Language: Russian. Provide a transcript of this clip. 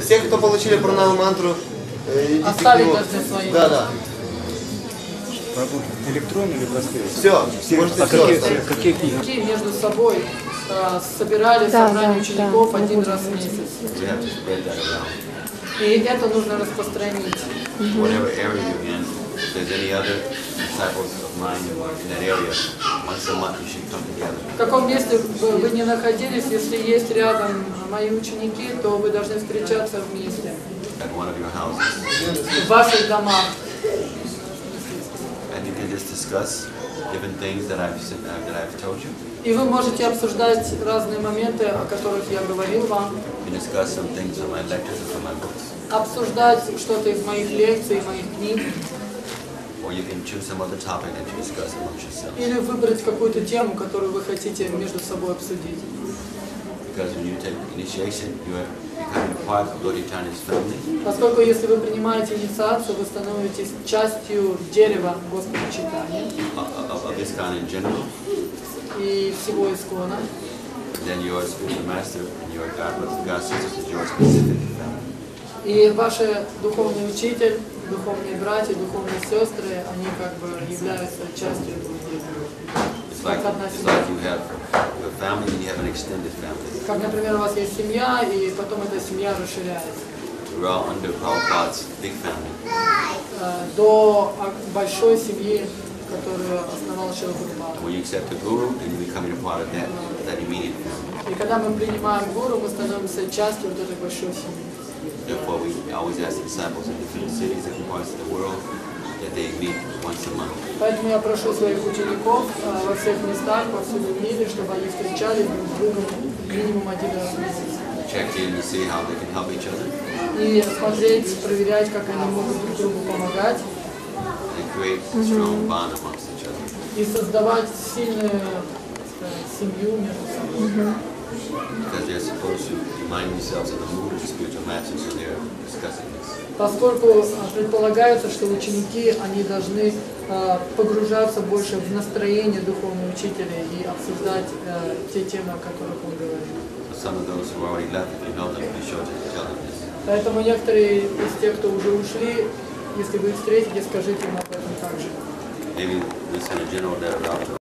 Все, кто получили пранаву мантру, э, Оставить должны свои. Да, да. Электронные или простые? Все, можете А все какие, оставить. какие книги? Между собой э, собирали Да, собрание да, учеников да, один раз в месяц. И это нужно распространить. Whatever area you're in, if there's any other disciples of mine in that area, once a month you should come together. В каком месте бы вы ни находились, если есть рядом мои ученики, то вы должны встречаться вместе at one of your houses. в ваших домах. And you can just discuss different things that I've, said- uh, that I've told you. И вы можете обсуждать разные моменты, о которых я говорил вам, You discuss some things from my lectures or from my books. обсуждать что-то из моих лекций, моих книг, Or you can choose some other topic that you discuss amongst yourselves. или выбрать какую-то тему, которую вы хотите между собой обсудить. Because when you take initiation, you are becoming part of Lord Chaitanya's family. Поскольку если вы принимаете инициацию, вы становитесь частью дерева Господа Читания of, of, of ISKCON in general, и всего Искона, then your spiritual master and your brothers and God sisters is your specific family. И ваш духовный учитель, духовные братья, духовные сестры, они как бы являются частью этого Как например, у вас есть семья, и потом эта семья расширяется We're all under Prabhupada's big family. э, до большой семьи, которую основал Шила Гурупада. When you accept the Guru, then you become a part of that, that immediate family. И когда мы принимаем гуру, мы становимся частью вот этой большой семьи. Therefore, we always ask the disciples in different cities, different parts of the world, that they meet once a month. Поэтому я прошу своих учеников э, во всех местах, по всему мире, чтобы они встречались друг с другом минимум один раз в месяц. Check in to see how they can help each other И смотреть, проверять, как они могут друг другу помогать and create strong bond amongst each other. и создавать сильную семью между собой. Because they're supposed to remind themselves of the mood of the spiritual masters when they're discussing this. Поскольку э, предполагается, что ученики, они должны э, погружаться больше в настроение духовного учителя и обсуждать э, те темы, о которых он говорит. So some of those who already left, if you know them, be sure to tell them this. Поэтому некоторые из тех, кто уже ушли, если вы их встретите, скажите им об этом также. Maybe we send a general letter out to